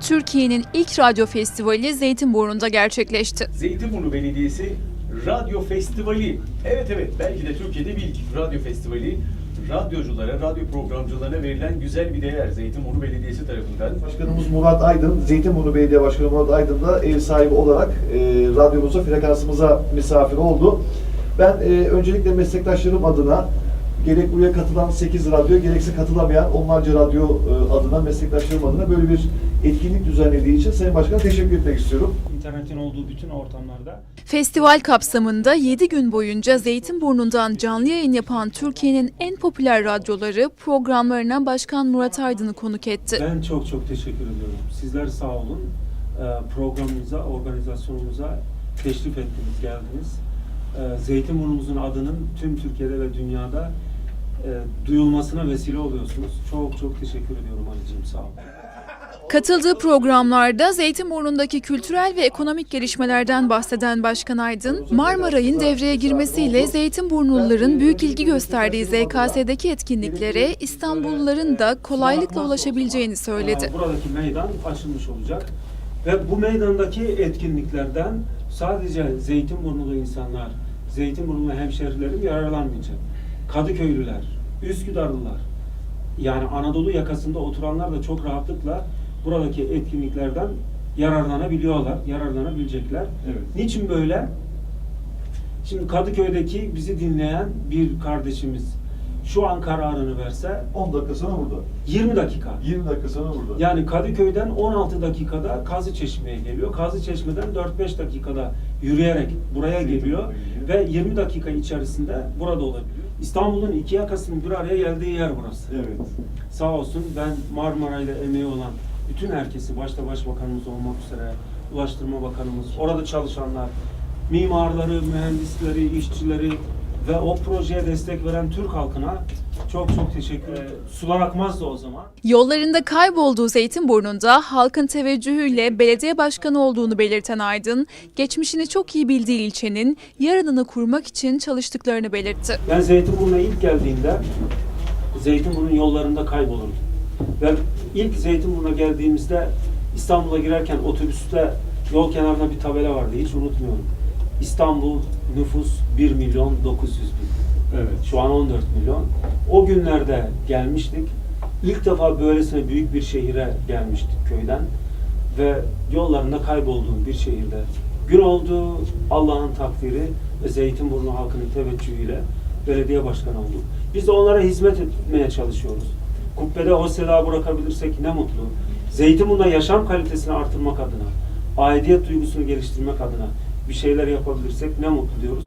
Türkiye'nin ilk radyo festivali Zeytinburnu'nda gerçekleşti. Zeytinburnu Belediyesi Radyo Festivali. Evet evet belki de Türkiye'de bir ilk radyo festivali. Radyoculara, radyo programcılarına verilen güzel bir değer Zeytinburnu Belediyesi tarafından. Başkanımız Murat Aydın, Zeytinburnu Belediye Başkanı Murat Aydın da ev sahibi olarak e, radyomuza, frekansımıza misafir oldu. Ben e, öncelikle meslektaşlarım adına gerek buraya katılan 8 radyo, gerekse katılamayan onlarca radyo e, adına, meslektaşlarım adına böyle bir etkinlik düzenlediği için Sayın Başkan'a teşekkür etmek istiyorum. internetin olduğu bütün ortamlarda Festival kapsamında 7 gün boyunca Zeytinburnu'ndan canlı yayın yapan Türkiye'nin en popüler radyoları programlarına Başkan Murat Aydın'ı konuk etti. ben çok çok teşekkür ediyorum. Sizler sağ olun. Ee, Programımıza, organizasyonumuza teşrif ettiniz, geldiniz. Ee, Zeytinburnumuzun adının tüm Türkiye'de ve dünyada e, duyulmasına vesile oluyorsunuz. Çok çok teşekkür ediyorum Ali'ciğim sağ olun. Katıldığı programlarda Zeytinburnu'ndaki kültürel ve ekonomik gelişmelerden bahseden Başkan Aydın, Marmaray'ın devreye girmesiyle Zeytinburnuluların büyük ilgi gösterdiği ZKS'deki etkinliklere İstanbulluların da kolaylıkla ulaşabileceğini söyledi. Buradaki meydan açılmış olacak. Ve bu meydandaki etkinliklerden sadece Zeytinburnulu insanlar, Zeytinburnulu hemşehrilerim yararlanmayacak. Kadıköylüler, Üsküdarlılar, yani Anadolu yakasında oturanlar da çok rahatlıkla buradaki etkinliklerden yararlanabiliyorlar, yararlanabilecekler. Evet. Niçin böyle? Şimdi Kadıköy'deki bizi dinleyen bir kardeşimiz şu an kararını verse 10 dakika sonra burada. 20 dakika. 20 dakika sonra burada. Yani Kadıköy'den 16 dakikada Kazıçeşme'ye geliyor. Kazıçeşme'den 4-5 dakikada yürüyerek buraya geliyor ve 20 dakika içerisinde burada olabiliyor. İstanbul'un iki yakasının bir araya geldiği yer burası. Evet. Sağ olsun ben Marmara ile emeği olan bütün herkesi, başta Başbakanımız olmak üzere, Ulaştırma Bakanımız, orada çalışanlar, mimarları, mühendisleri, işçileri ve o projeye destek veren Türk halkına çok çok teşekkür ederim. Sular akmazdı o zaman. Yollarında kaybolduğu Zeytinburnu'nda halkın teveccühüyle belediye başkanı olduğunu belirten Aydın, geçmişini çok iyi bildiği ilçenin yarınını kurmak için çalıştıklarını belirtti. Ben Zeytinburnu'na ilk geldiğimde Zeytinburnu'nun yollarında kaybolurdum. Ve ilk Zeytinburnu'na geldiğimizde İstanbul'a girerken otobüste yol kenarında bir tabela vardı. Hiç unutmuyorum. İstanbul nüfus 1 milyon 900 bin. Evet. Şu an 14 milyon. O günlerde gelmiştik. İlk defa böylesine büyük bir şehire gelmiştik köyden. Ve yollarında kaybolduğum bir şehirde. Gün oldu Allah'ın takdiri ve Zeytinburnu halkının teveccühüyle belediye başkanı oldum. Biz de onlara hizmet etmeye çalışıyoruz. Kubbede o seda bırakabilirsek ne mutlu. Zeytinburnu'da yaşam kalitesini artırmak adına, aidiyet duygusunu geliştirmek adına bir şeyler yapabilirsek ne mutlu diyoruz.